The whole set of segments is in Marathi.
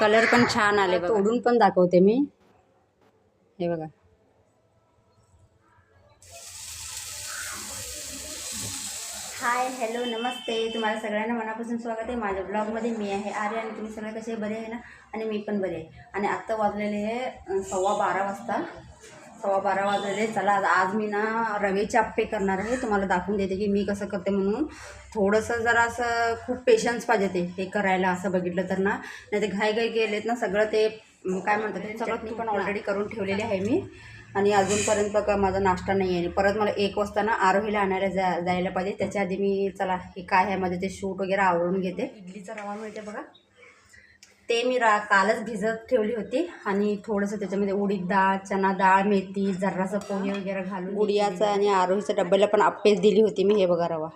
कलर पण छान आले. तोडून पण दाखवते मी. हे बघा. हाय हॅलो नमस्ते. तुम्हाला सगळ्यांना मनापासून स्वागत आहे. माझ्या ब्लॉगमध्ये मी आहे आर्य आणि तुम्ही सगळे कसे? बरे आहे ना? आणि मी पण बरे आहे. आणि आत्ता वाजलेले आहे सव्वा बारा वाजता. सव्वा बारा वाजलेले चला आज- मी ना रवेचे आप्पे करणार आहे. तुम्हाला दाखवून देते की मी कसं करते म्हणून. थोडंसं जरा असं खूप पेशन्स पाहिजे ते हे करायला असं बघितलं तर ना. नाही ते घाई घाई गेलेत ना सगळं ते काय म्हणतात ते चटणी पण ऑलरेडी करून ठेवलेली आहे मी. आणि अजूनपर्यंत का माझा नाश्ता नाही आहे. परत मला एक वाजता ना आरोहीला आणायला जा जायला पाहिजे. त्याच्या आधी मी चला हे काय आहे माझे ते शूट वगैरे आवरून घेते. इडलीचा रवा मिळते बघा. ते मी रा कालच भिजत ठेवली होती. आणि थोडंसं त्याच्यामध्ये उडीद डाळ चना डाळ मेथी जर्राचं पोहे वगैरे घालून गुडियाचं आणि आरोहीच्या डब्याला पण आप्पेच दिली होती मी हे बघा रवा.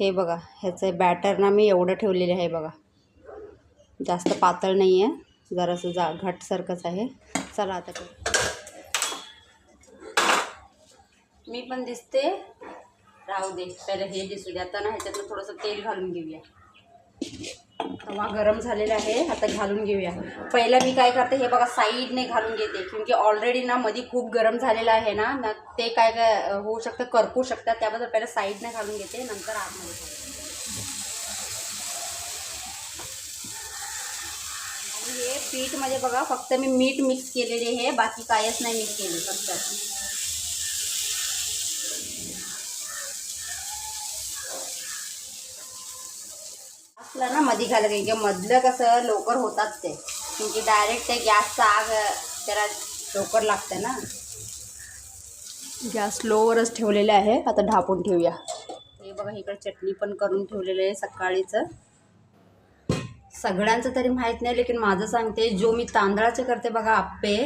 हे बघा ह्याचं बॅटर ना मी एवढं ठेवलेलं आहे बघा. जास्त पातळ नाही आहे जरासं जा घटसारखंच आहे. चला आता. मी पण दिसते. राहू दे पहिले हे दिसू दे. आता ना ह्याच्यातलं थोडंसं तेल घालून घेऊया. तवा गरम झालेला आहे. आता घालून घेऊया. पहिला मी काय करते हे बघा साईडने घालून घेते. क्योंकि ऑलरेडी ना मध्ये खूप गरम झालेलं आहे ना ना ते काय काय होऊ शकतं करपू शकतात. त्याबद्दल पहिला साईडने घालून घेते नंतर आतमध्ये घालते आणि हे पीठमध्ये बघा फक्त मी मीठ मिक्स केलेले आहे. बाकी कायच नाही मिक्स केले फक्त असलं ना मध्ये घाला की मधलं कसं लवकर होतात ते. म्हणजे डायरेक्ट ते गॅसचा आग त्याला लवकर लागतं ना. गॅस स्लोवरच ठेवलेले आहे. आता ढापून ठेवूया. हे बघा इकडे चटणी पण करून ठेवलेलं आहे सकाळीचं. सगळ्यांचं तरी माहीत नाही लेकिन माझं सांगते जो मी तांदळाचे करते बघा आप्पे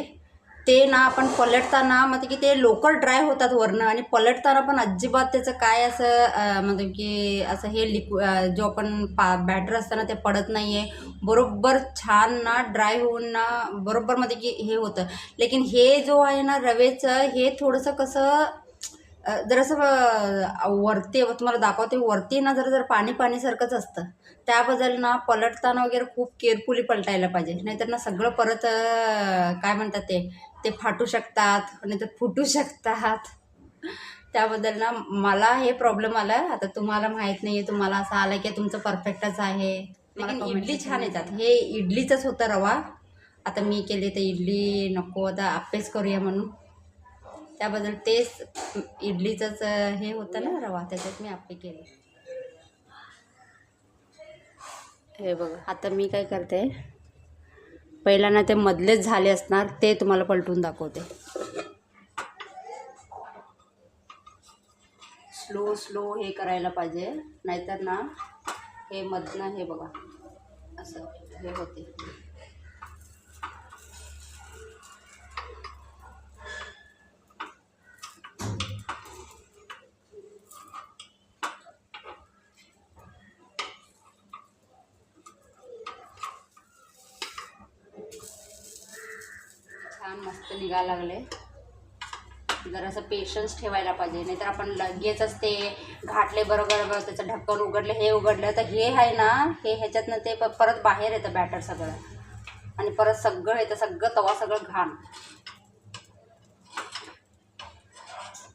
ते ना आपण पलटताना म्हणजे की ते लवकर ड्राय होतात वरनं आणि पलटताना पण अजिबात त्याचं काय असं म्हणजे की असं हे लिक्व जो आपण पा बॅटर असतं ना ते पडत नाही आहे बरोबर छान ना ड्राय होऊन ना बरोबर मध्ये की हे होतं. लेकिन हे जो आहे ना रवेचं हे थोडंसं कसं जरासं वरती तुम्हाला दाखवते वरती ना जरा जर पाणी पाणीसारखंच असतं त्याबद्दल ना पलटताना वगैरे खूप केअरफुली पलटायला पाहिजे. नाहीतर ना सगळं परत काय म्हणतात ते ते फाटू शकतात नाहीतर फुटू शकतात. त्याबद्दल ना मला हे प्रॉब्लेम आला. आता तुम्हाला माहीत नाही आहे तुम्हाला असं आलं की तुमचं परफेक्टच आहे. इडली छान येतात. हे इडलीचंच होतं रवा. आता मी केले तर इडली नको आता आप्पेच करूया म्हणून. त्याबद्दल तेच इडलीचंच हे होतं ना रवा त्याच्यात मी आप्पे केले. हे बघा आता मी काय करते पहिला ना ते मधलेच झाले असणार ते तुम्हाला पलटून दाखवते. स्लो स्लो हे करायला पाहिजे नाहीतर ना हे मधनं हे बघा असं हे होते छान मस्त निघायला लागले. जरासं पेशन्स ठेवायला पाहिजे. नाहीतर आपण लगेचच ते घाटले बरोबर बरोबर त्याचं ढक्कन उघडले हे उघडलं. तर हे आहे ना हे ह्याच्यातनं ते परत बाहेर येतं बॅटर सगळं. आणि परत सगळं येतं सगळं तवा सगळं घाण.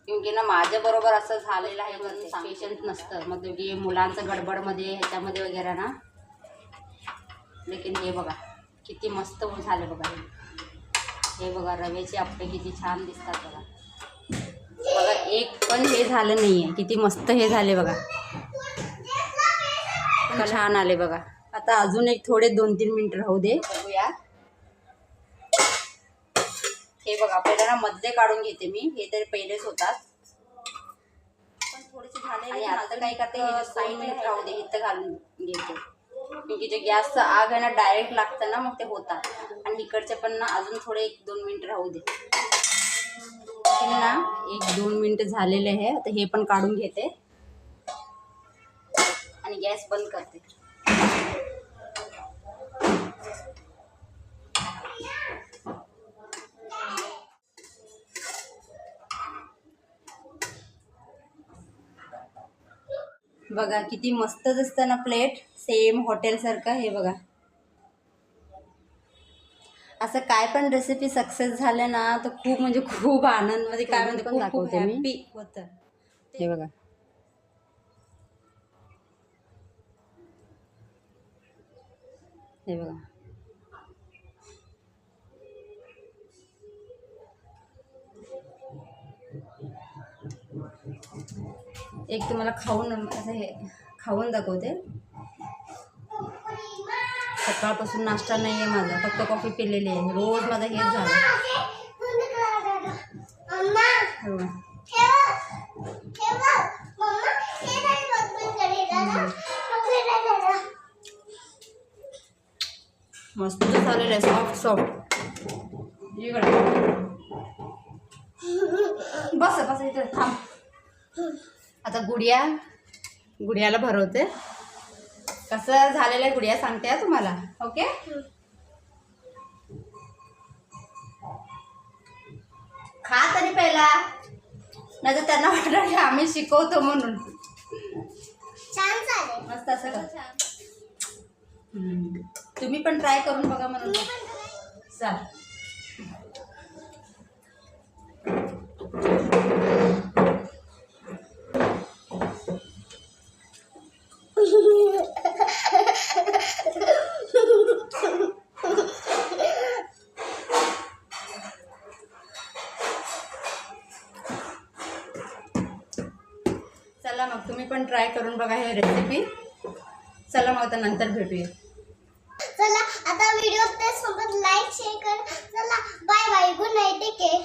क्योंकि ना माझ्या बरोबर असं झालेलं आहे म्हणून पेशन्स नसतं. मग की मुलांचं गडबडमध्ये ह्याच्यामध्ये वगैरे ना. लेकिन हे बघा किती मस्त झालं बघा हे. हे बघा रव्याचे आप्पे किती छान दिसतात बघा. बघा एक पण हे झालं नाही आहे किती मस्त हे झाले बघा. छान आले बघा. आता अजून एक थोडे दोन तीन मिनिट राहू दे. बघूया. हे बघा पहिला ना मधले काढून घेते मी. हे तरी पहिलेच होतात. पण थोडेसे झाले आणि आता काय करते हे साईड मिनिट राहू दे. इथं घालून घेते. क्योंकि जे गॅसचं आग आहे ना डायरेक्ट लागतं ना मग ते होतात. आणि इकडचे पण ना अजून थोडे एक दोन मिनिट राहू दे. ना एक दोन मिनिट झालेले आहे. आता हे पण काढून घेते. आणि गॅस बंद करते. बघा किती मस्त दिसतं ना प्लेट सेम हॉटेलसारखं हे बघा. असं काय पण रेसिपी सक्सेस झाले ना तर खूप म्हणजे खूप आनंद म्हणजे काय म्हणते पण दाखवते मी. होतं. हे बघा. हे बघा. एक तुम्हाला खाऊन असं हे खाऊन दाखवते. नाश्ता नाही आहे माझा, फक्त कॉफ़ी आहे. रोज माझं हेच झालं. मस्त झालेलं आहे सॉफ्ट सॉफ्ट बस बस, इथे थांब. आता गुडिया गुडियाला भरवते. कसं झालेलं आहे गुडिया सांगते तुम्हाला ओके? खा तरी पहिला नाही तर त्यांना वाटलं की आम्ही शिकवतो म्हणून. मस्त असं कर. हम्म. तुम्ही पण ट्राय करून बघा म्हणून. चाल. चला मग तुम्ही पण ट्राय करून बघा हे रेसिपी चला मग आता नंतर भेटूया. चला आता व्हिडिओ ते सोबत लाईक शेअर कर. चला bye bye good night take care